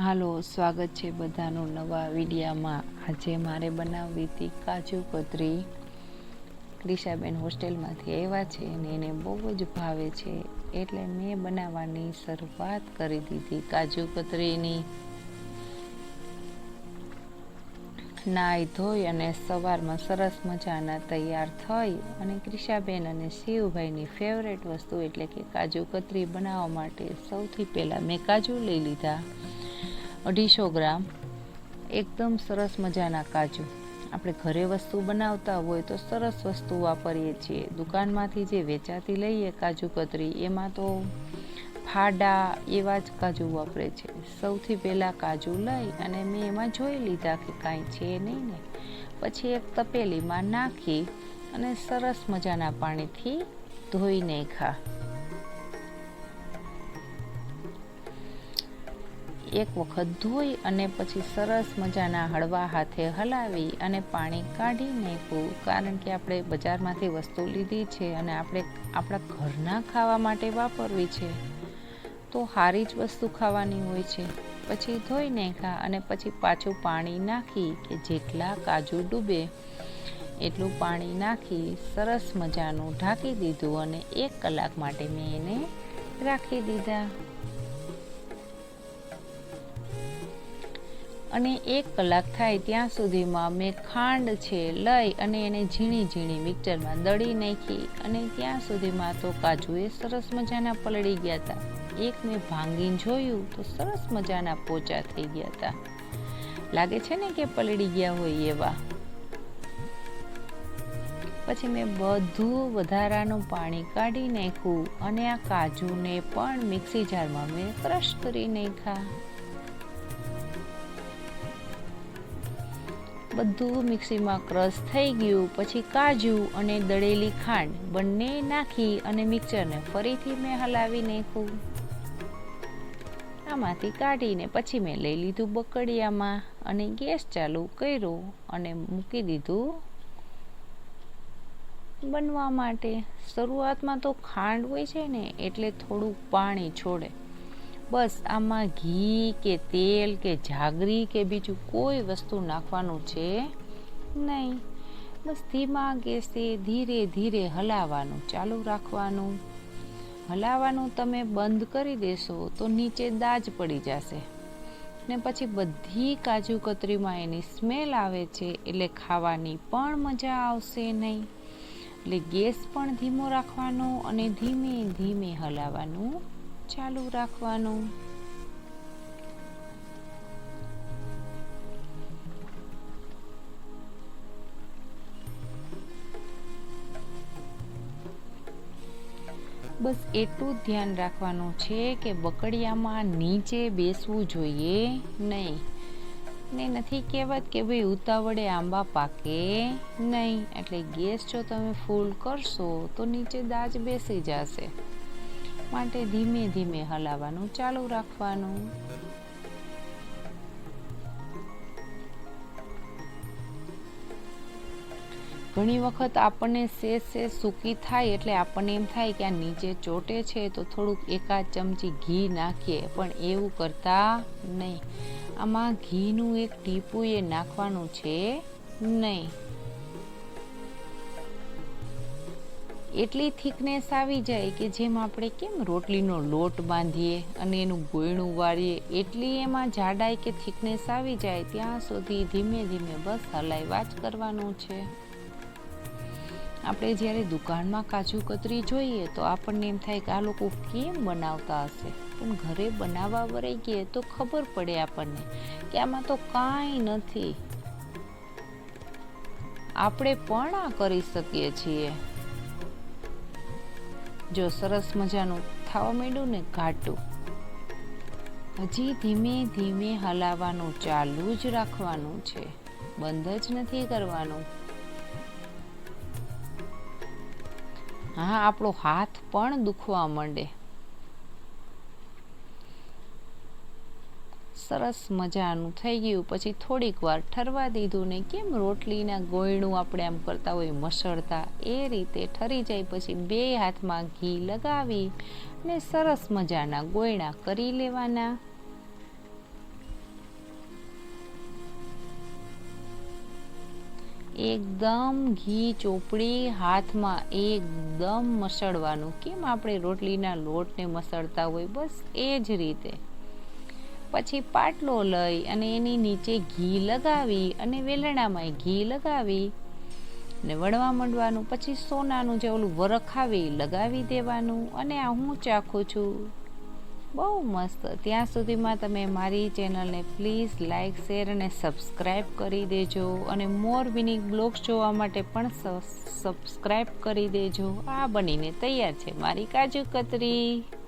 હાલો, સ્વાગત છે બધાનું નવા વિડીયામાં. આજે મારે બનાવવી હતી કાજુ કતરી. ક્રિશાબેન હોસ્ટેલમાંથી આવ્યા છે અને એને બહુ જ ભાવે છે. એટલે મેં બનાવવાની શરૂઆત કરી દીધી કાજુ કતરીની. નાહી ધોઈ અને સવારમાં સરસ મજાના તૈયાર થઈ અને ક્રિશાબેન અને શિવભાઈની ફેવરેટ વસ્તુ એટલે કે કાજુ કતરી બનાવવા માટે સૌથી પહેલાં મેં કાજુ લઈ લીધા. અઢીસો ગ્રામ. એકદમ સરસ મજાના કાજુ. આપણે ઘરે વસ્તુ બનાવતા હોય તો સરસ વસ્તુ વાપરીએ છીએ. દુકાનમાંથી જે વેચાતી લઈએ કાજુ કતરી, એમાં તો ફાડા એવા જ કાજુ વાપરે છે. સૌથી પહેલાં કાજુ લઈ અને મેં એમાં જોઈ લીધા કે કાંઈ છે નહીં ને. પછી એક તપેલીમાં નાખી અને સરસ મજાના પાણીથી ધોઈ નાખા એક વખત ધોઈ અને પછી સરસ મજાના હળવા હાથે હલાવી અને પાણી કાઢી નાખવું કારણ કે આપણે બજારમાંથી વસ્તુ લીધી છે અને આપણે આપણા ઘરના ખાવા માટે વાપરવી છે. તો સારી જ વસ્તુ ખાવાની હોય છે. પછી ધોઈ નાખ્યા અને પછી પાછું પાણી નાખી કે જેટલા કાજુ ડૂબે એટલું પાણી નાખી સરસ મજાનું ઢાંકી દીધું અને એક કલાક માટે મેં એને રાખી દીધા. અને એક કલાક થાય ત્યાં સુધીમાં મેં ખાંડ છે લઈ અને એને ઝીણી ઝીણી મિક્સરમાં દળી નાખી અને ત્યાં સુધીમાં તો કાજુ એ સરસ મજાના પલળી ગયા હતા. એક મેં ભાંગીને જોયું તો સરસ મજાના પોચા થઈ ગયા હતા. લાગે છે ને કે પલળી ગયા હોય એવા. પછી મેં બધું વધારાનું પાણી કાઢી નાખ્યું અને આ કાજુને પણ મિક્સી જારમાં મેં ક્રશ કરી નાખ્યા. બધું મિક્સીમાં ક્રશ થઈ ગયું, પછી કાજુ અને દળેલી ખાંડ બંને નાખી અને મિક્સરને ફરીથી મેં હલાવી નાખ્યું આમાંથી કાઢીને પછી મેં લઈ લીધું બકડિયામાં અને ગેસ ચાલુ કર્યો અને મૂકી દીધું બનવા માટે. શરૂઆતમાં તો ખાંડ હોય છે ને, એટલે થોડું પાણી છોડે. બસ આમાં ઘી કે તેલ કે જાગરી કે બીજું કોઈ વસ્તુ નાખવાનું છે નહીં. બસ ધીમા ગેસે ધીરે ધીરે હલાવવાનું, ચાલુ રાખવાનું. હલાવવાનું તમે બંધ કરી દેશો તો નીચે દાજ પડી જશે. ને પછી બધી કાજુ કતરીમાં એની સ્મેલ આવે છે એટલે ખાવાની પણ મજા આવશે નહીં. એટલે ગેસ પણ ધીમો રાખવાનો અને ધીમે ધીમે હલાવવાનું ચાલુ રાખવાનું. બસ એટલું ધ્યાન રાખવાનું છે કે બકડિયામાં નીચે બેસવું જોઈએ નહીં. ને નથી કહેવત કે ભાઈ ઉતાવળે આંબા પાકે નહીં. એટલે ગેસ જો તમે ફૂલ કરશો તો નીચે દાજ બેસી જશે. માટે ધીમે ધીમે હલાવવાનું ચાલુ રાખવાનું. ઘણી વખત આપણને સેજ સેજ સૂકી થાય એટલે આપણને એમ થાય કે આ નીચે ચોટે છે તો થોડુંક એકાદ ચમચી ઘી નાખીએ, પણ એવું કરતા નહીં. આમાં ઘીનું એક ટીપું એ નાખવાનું છે નહીં. એટલી થિકનેસ આવી જાય કે જેમ આપણે કેમ રોટલીનો લોટ બાંધીએ અને એનું ગોયણું વાળીએ, એટલી એમાં જાડાઈ કે થિકનેસ આવી જાય, ત્યાં સુધી ધીમે ધીમે બસ હલાવ્યા જ કરવાનું છે. આપણે જ્યારે દુકાનમાં કાજુ કતરી જોઈએ તો આપણને એમ થાય કે આ લોકો કેમ બનાવતા હશે? પણ ઘરે બનાવવા વરાઈ ગઈએ તો ખબર પડે આપણને કે આમાં તો કાંઈ નથી. આપણે પણ આ કરી શકીએ છીએ. જો સરસ મજાનું થવા માંડ્યું ને ઘાટું. હજી ધીમે ધીમે હલાવવાનું ચાલુ જ રાખવાનું છે. બંધ જ નથી કરવાનું. હા, આપણો હાથ પણ દુખવા માંડે. સરસ મજાનું થઈ ગયું. પછી થોડીક વાર ઠરવા દીધું ને કેમ રોટલીના ગોયણું આપણે આમ કરતા હોય મસળતા, એ રીતે ઠરી જાય. પછી બે હાથમાં ઘી લગાવી ને સરસ મજાના ગોયણા કરી લેવાના. એકદમ ઘી ચોપડી હાથમાં એકદમ મસળવાનું. કેમ આપણે રોટલીના લોટને મસળતા હોય? બસ એ જ રીતે. પછી પાટલો લઈ અને એની નીચે ઘી લગાવી અને વેલણામાં ઘી લગાવી ને વળવા માંડવાનું, પછી સોનાનું જે ઓલું વરખાવી લગાવી દેવાનું અને આ હું ચાખું છું. બહુ મસ્ત. ત્યાં સુધીમાં તમે મારી ચેનલને પ્લીઝ લાઇક શેર અને સબસ્ક્રાઈબ કરી દેજો અને મોર વિનિંગ બ્લોગ્સ જોવા માટે પણ સબસ્ક્રાઈબ કરી દેજો. આ બનીને તૈયાર છે મારી કાજુ કતરી.